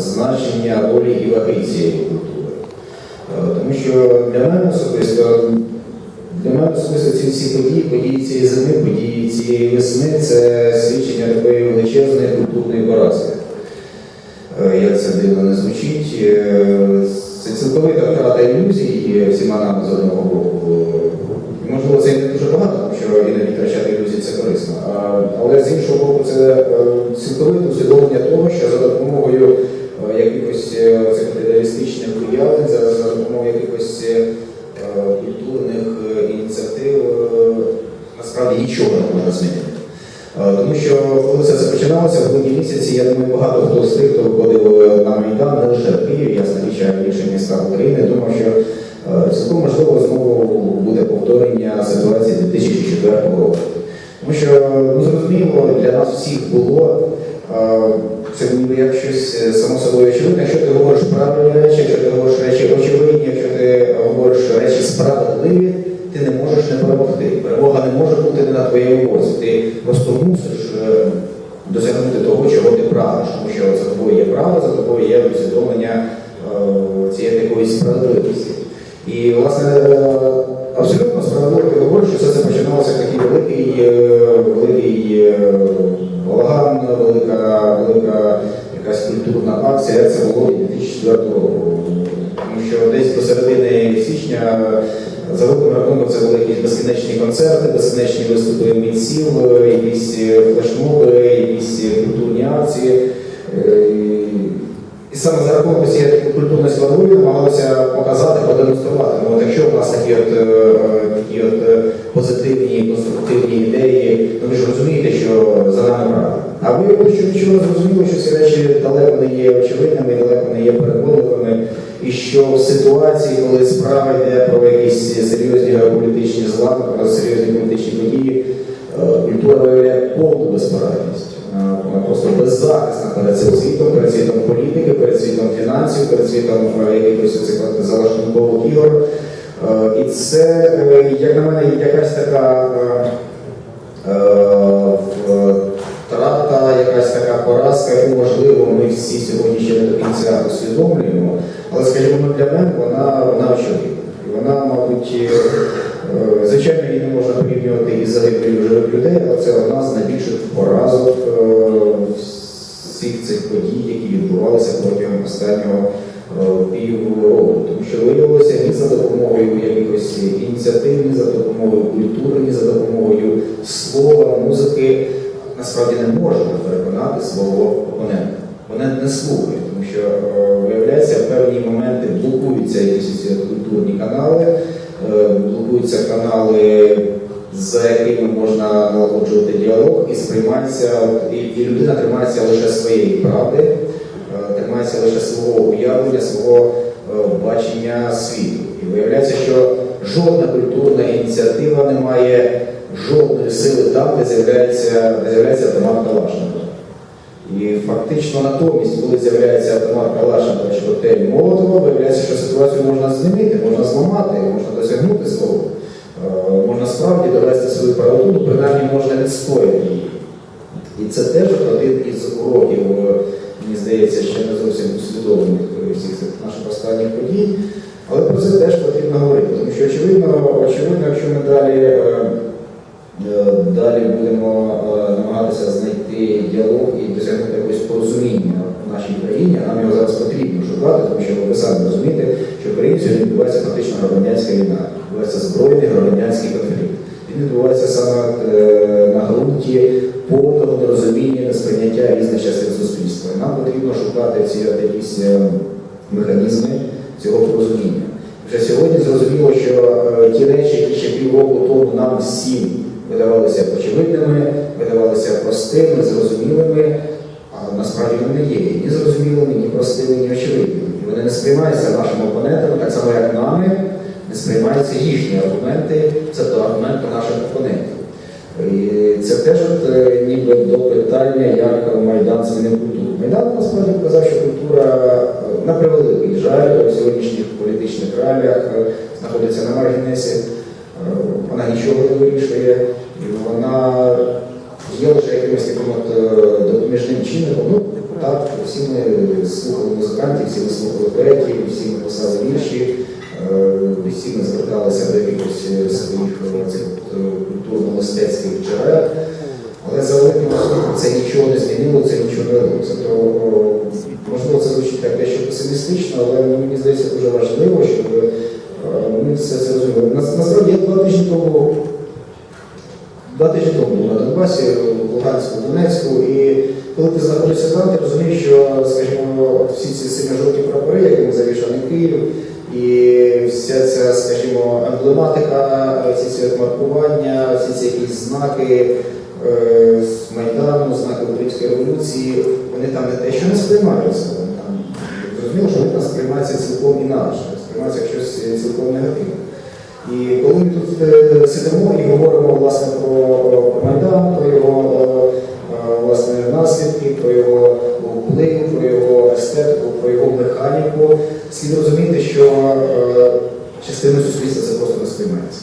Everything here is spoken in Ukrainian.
значення ролі і ваги цієї культури. Е, Тому що для мене особисто, для мене особисто ці всі події, події цієї зими, події цієї весни це свідчення такої величезної культурної поразки. Е, Як це дивно не звучить, е, це цілковита втрата ілюзій всіма нами з одного боку. Можливо, це не дуже багато, тому що іноді втрачати ілюзії це корисно. Але з іншого боку, це цілковите усвідомлення того, що за допомогою цих ідеалістичних уявлень, за, допомогою якихось е, культурних е, ініціатив е, насправді нічого не можна змінити. Е, Тому що коли це починалося в грудні місяці, я думаю, багато хто з тих, хто виходив е, на Майдан, не лише в Києві, а й в інших містах України, думав, що е, цілком можливо знову буде повторення ситуації 2004 року. Тому що ну, зрозуміло для нас всіх було. Це ніби як щось е, само собою очевидне, якщо ти говориш правильні речі, якщо ти говориш речі очевидні, якщо ти говориш речі справедливі, ти не можеш не перемогти. Перемога не може бути на твоєму боці. Ти просто мусиш е, досягнути того, чого ти прагнеш, тому що за тобою є право, за тобою є усвідомлення е, цієї якоїсь справедливості. І, власне, абсолютно справедливо ти говориш, що це починалося такий великий акція. Це було 2004 року. Тому що десь до середини січня за великим рахунком це були якісь безкінечні концерти, безкінечні виступи митців, е, якісь флешмоби, якісь культурні акції. Е, І саме за рахунок цієї культурної складової намагалися показати, продемонструвати. Ну, от якщо у нас такі от, е, такі от е, позитивні, конструктивні ідеї, то ви ж розумієте, що за нами правда. Ви що зрозуміли, що ці речі далеко не є очевидними, далеко не є переконливими, і що в ситуації, коли справа йде про якісь серйозні геополітичні злами, про серйозні політичні події, е, культура виявляє повну безпорадність. Е, Вона просто беззахисна перед цим світом, перед світом політики, перед світом фінансів, перед світом е, якихось цих залаштункових ігор. І це, як на мене, якась така якась така поразка, яку, можливо, ми всі сьогодні ще не до кінця усвідомлюємо. Але, скажімо, ну, для мене вона, вона очевидна. Вона, мабуть, е, звичайно, її не можна порівнювати із загибелью живих людей, але це одна з найбільших поразок е, всіх цих подій, які відбувалися протягом останнього е, півроку. Тому що виявилося ні за допомогою якихось ініціатив, ні за допомогою культури, ні за допомогою слова, музики насправді не можна переконати свого опонента. Опонент не слухає, тому що е, виявляється, в певні моменти блокуються якісь культурні канали, е, блокуються канали, за якими можна налагоджувати діалог, і сприймається, і, людина тримається лише своєї правди, е, тримається лише свого уявлення, свого бачення світу. І виявляється, що жодна культурна ініціатива не має жодної сили там, де з'являється, де з'являється автомат Калашникова. І фактично натомість, коли з'являється автомат Калашникова чи коктейль Молотова, виявляється, що ситуацію можна змінити, можна зламати, можна досягнути свого. Е, Можна справді довести свою правоту, принаймні можна відстояти її. І це теж один із уроків, е, мені здається, ще не зовсім усвідомлених е, всіх цих наших останніх подій. Але про це теж потрібно говорити, тому що очевидно, очевидно, якщо ми далі, далі будемо е, намагатися знайти діалог і досягнути якогось порозуміння в нашій країні, нам його зараз потрібно шукати, тому що ви самі розумієте, що в країні сьогодні відбувається фактично громадянська війна, відбувається збройний громадянський конфлікт. Він відбувається саме е, на ґрунті повного нерозуміння, несприйняття різних частин суспільства. Нам потрібно шукати ці якісь е, механізми цього порозуміння. Вже сьогодні зрозуміло, що е, ті речі, які ще півроку тому нам всім видавалися очевидними, видавалися простими, зрозумілими, а насправді вони не є ні зрозумілими, ні простими, ні очевидними. І вони не сприймаються нашими опонентами, так само як нами, не сприймаються їхні аргументи, це то аргументи наших опонентів. І це теж от, е, ніби до питання, як Майдан змінив культуру. Майдан насправді показав, що культура е, на превеликий жаль в сьогоднішніх політичних реаліях е, знаходиться на маргінесі, вона нічого не вирішує, вона є лише якимось таким от е, допоміжним чинником. Ну, так, всі ми слухали музикантів, всі ми слухали поетів, всі ми писали вірші, е, всі ми зверталися до якихось е, своїх культурно-мистецьких джерел. Але за великим рахунком це нічого не змінило, це нічого не робиться. То можливо це звучить так дещо песимістично, але мені здається дуже важливо, щоб ми все це розуміли. Насправді я два тижні тому Два тижні тому був на Донбасі, в Луганську, Донецьку, і коли ти знаходишся там, ти розумієш, що, скажімо, всі ці синьо-жовті прапори, якими завішаний Київ, і вся ця, скажімо, емблематика, всі ці маркування, всі ці якісь знаки е, з Майдану, знаки Української революції, вони там не те, що не сприймаються, вони зрозуміло, що вони там сприймаються цілком інакше, як щось цілком негативне. І коли ми тут е, сидимо і говоримо власне про, про Майдан, про його е, е, власне наслідки, про його вплив, про його естетику, про його механіку, слід розуміти, що частина суспільства це просто не сприймається.